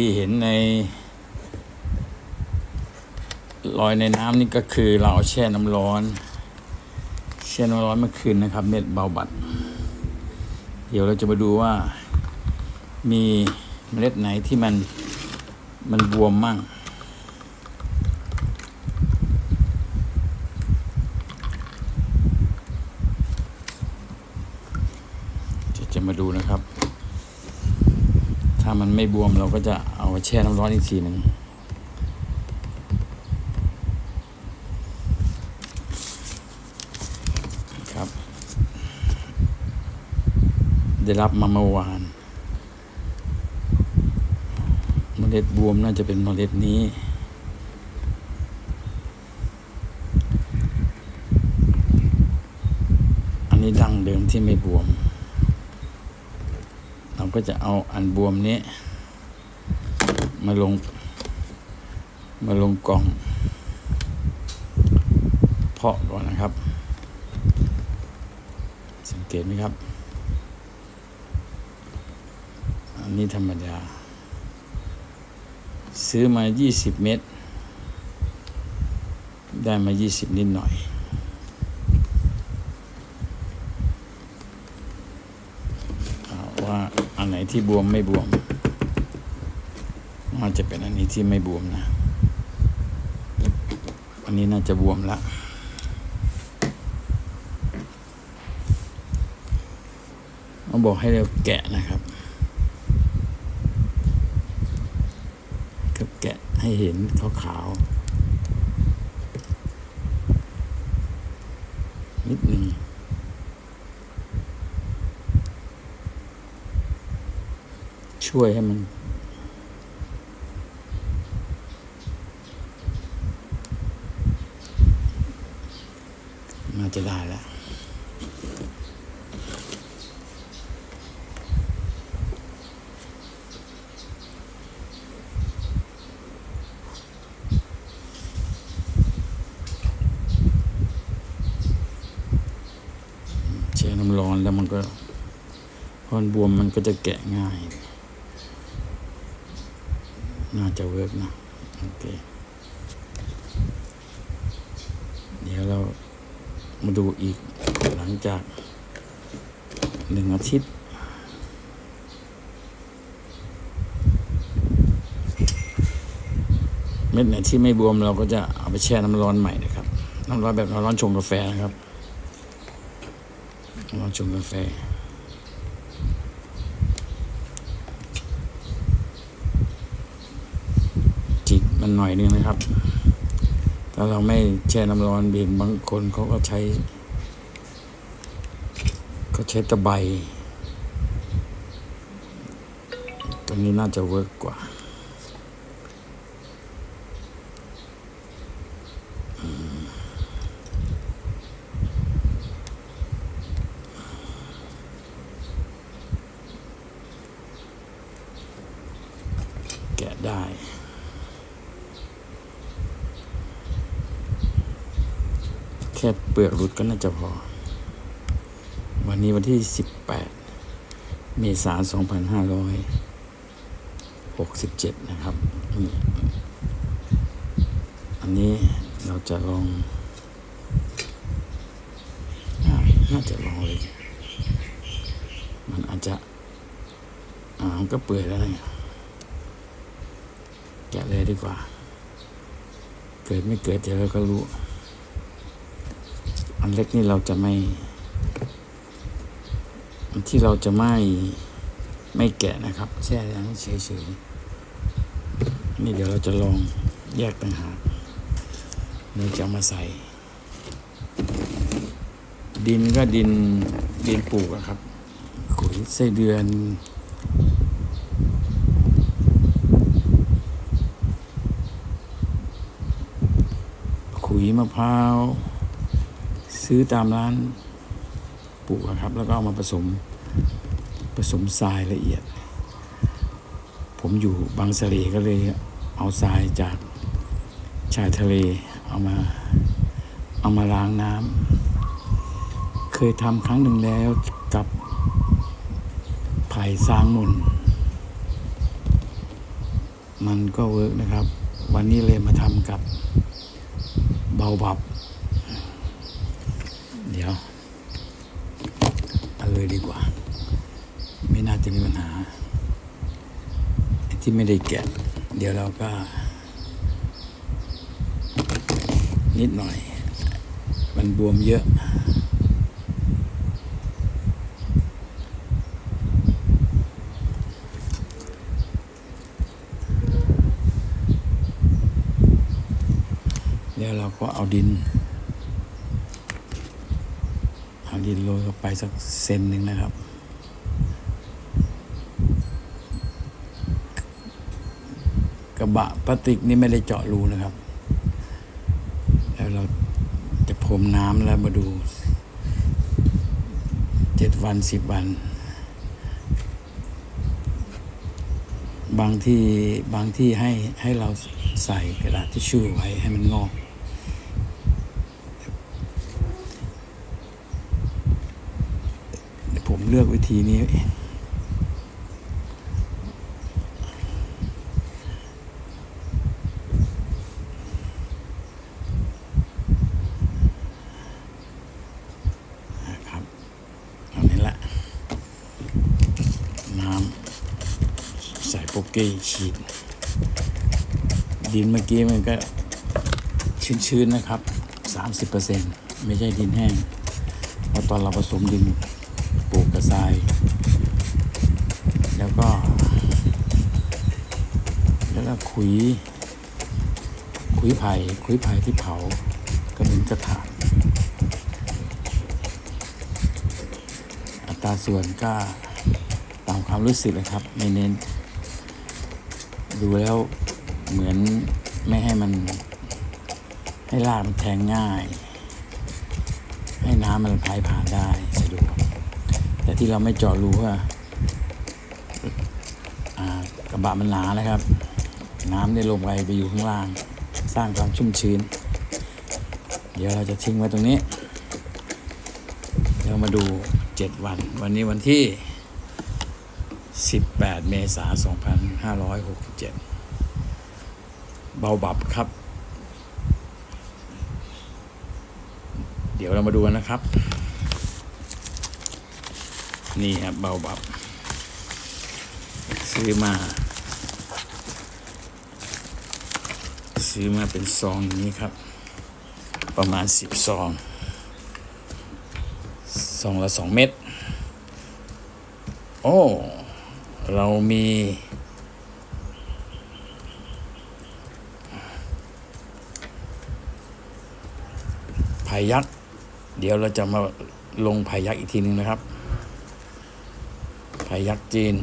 ที่เห็นในลอยในน้ำนี่ก็คือเราเอาแช่น้ำร้อน แช่น้ำร้อนเมื่อคืนนะครับ เม็ดเบาบัด เดี๋ยวเราจะมาดูว่ามีเมล็ดไหนที่มันมันบวมมั่ง จะจะมาดูนะครับ ถ้ามันไม่บวมเราก็จะเอาแช่น้ำร้อนอีกทีหนึ่งครับ ได้รับมาเมื่อวานเมล็ดบวมน่าจะเป็นเมล็ดนี้อันนี้ดั้งเดิมที่ไม่บวม ก็จะเอาอันบวมนี้ มาลง มาลงกล่อง เพาะก่อนนะครับ สังเกตไหมครับ อันนี้ธรรมดา ซื้อมา 20 เม็ดได้มา 20 นิดหน่อย เอาว่าอันไหน ที่บวมไม่บวม มันจะเป็นอันนี้ที่ไม่บวมนะ อันนี้น่าจะบวมล้วเขาบอกให้เราแกะนะครับครับแกะให้เห็นขาวๆนิดหนึ่ง ช่วยให้มันน่าจะได้แล้วแช่น้ำร้อนแล้วมันก็พอนบวมมันก็จะแกะง่าย น่าจะเวิร์กนะโอเคเดี๋ยวเรามาดูอีกหลังจากหนึ่งอาทิตย์เม็ดไหนที่ไม่บวมเราก็จะเอาไปแช่น้ำร้อนใหม่นะครับ น้ำร้อนแบบน้ำร้อนชงกาแฟนะครับ น้ำร้อนชงกาแฟ จิก มันหน่อยนึงนะครับ ถ้าเราไม่แช่น้ำร้อนเบียนบางคนเขาก็ใช้เขาใช้ตะไบตรงนี้น่าจะเวิร์กกว่าอืมแกะได้ แค่เปลือกหลุดก็น่าจะพอ วันนี้วันที่ 18 เมษายน2567 นะครับ อันนี้เราจะลองน่าจะลองเลย มันอาจจะอ่ามันก็เปื่อยแล้วนะแกะเลยดีกว่า เกิดไม่เกิดเดี๋ยวเราก็รู้ อันเล็กนี่เราจะไม่ อันที่เราจะไม่ไม่แกะนะครับ แช่ย่างนี้เฉยๆนี่เดี๋ยวเราจะลองแยกต่างหากเราจะมาใส่ ดินก็ดินดินปลูกครับขุยไส้เดือนขุยมะพร้าว ซื้อตามร้านปลูกครับ แล้วก็เอามาผสมผสมทรายละเอียด ผมอยู่บางสะเลก็เลยเอาทรายจากชายทะเลเอามาเอามาล้างน้ำเคยทำครั้งหนึ่งแล้วกับไผ่สร้างมุนมันก็เวิร์กนะครับ วันนี้เลยมาทำกับเบาบับ เดี๋ยวเอาเลยดีกว่า ไม่น่าจะมีปัญหาที่ไม่ได้แกะ เดี๋ยวเราก็ นิดหน่อย มันบวมเยอะแล้วเราก็เอาดิน เอา ดินโรยเข้าไปสักเซนหนึ่งนะครับ กระบะพลาสติกนี่ไม่ได้เจาะรูนะครับ แล้วเราจะพรมน้ำแล้วมาดูเจ็ดวันสิบวัน บางที่บางที่ให้ให้เราใส่กระดาษทิชชู่ไว้ให้มันงอก ผม เลือกวิธีนี้ ครับเอานี้ละ น้ำใส่โปกเก้ฉีด ดินเมื่อกี้มันก็ชื้นๆนะครับ 30%ไม่ใช่ดินแห้ง เพราะตอนเราผสมดิน ปลูกกระทรายแล้วก็ แล้วก็ขุย ขุยไผ่ขุยไผ่ที่เผา ก็เหมือนกระถางอัตราส่วนก็ตามความรู้สึกเลยครับ ไม่เน้น ดูแล้วเหมือนไม่ให้มัน ให้รากมันแทงง่าย ให้น้ำมันพายผ่านได้สะดวก แต่ที่เราไม่เจาะรูว่ากระบะมันหนานะครับ น้ำได้ลงไปไปอยู่ข้างล่าง สร้างความชุ่มชื้น เดี๋ยวเราจะทิ้งไว้ตรงนี้ เดี๋ยวมาดู 7 วัน วันนี้วันที่ 18 เมษายน 2567 เบาบับครับ เดี๋ยวเรามาดูกันนะครับ นี่ครับเบาบับ ซื้อมา ซื้อมาเป็นซองอย่างนี้ครับ ประมาณ10ซองซองละสองเม็ดโอ้ เรามี พายักษ์ เดี๋ยวเราจะมาลงพายักษ์อีกทีหนึ่งนะครับ พายักษ์จีน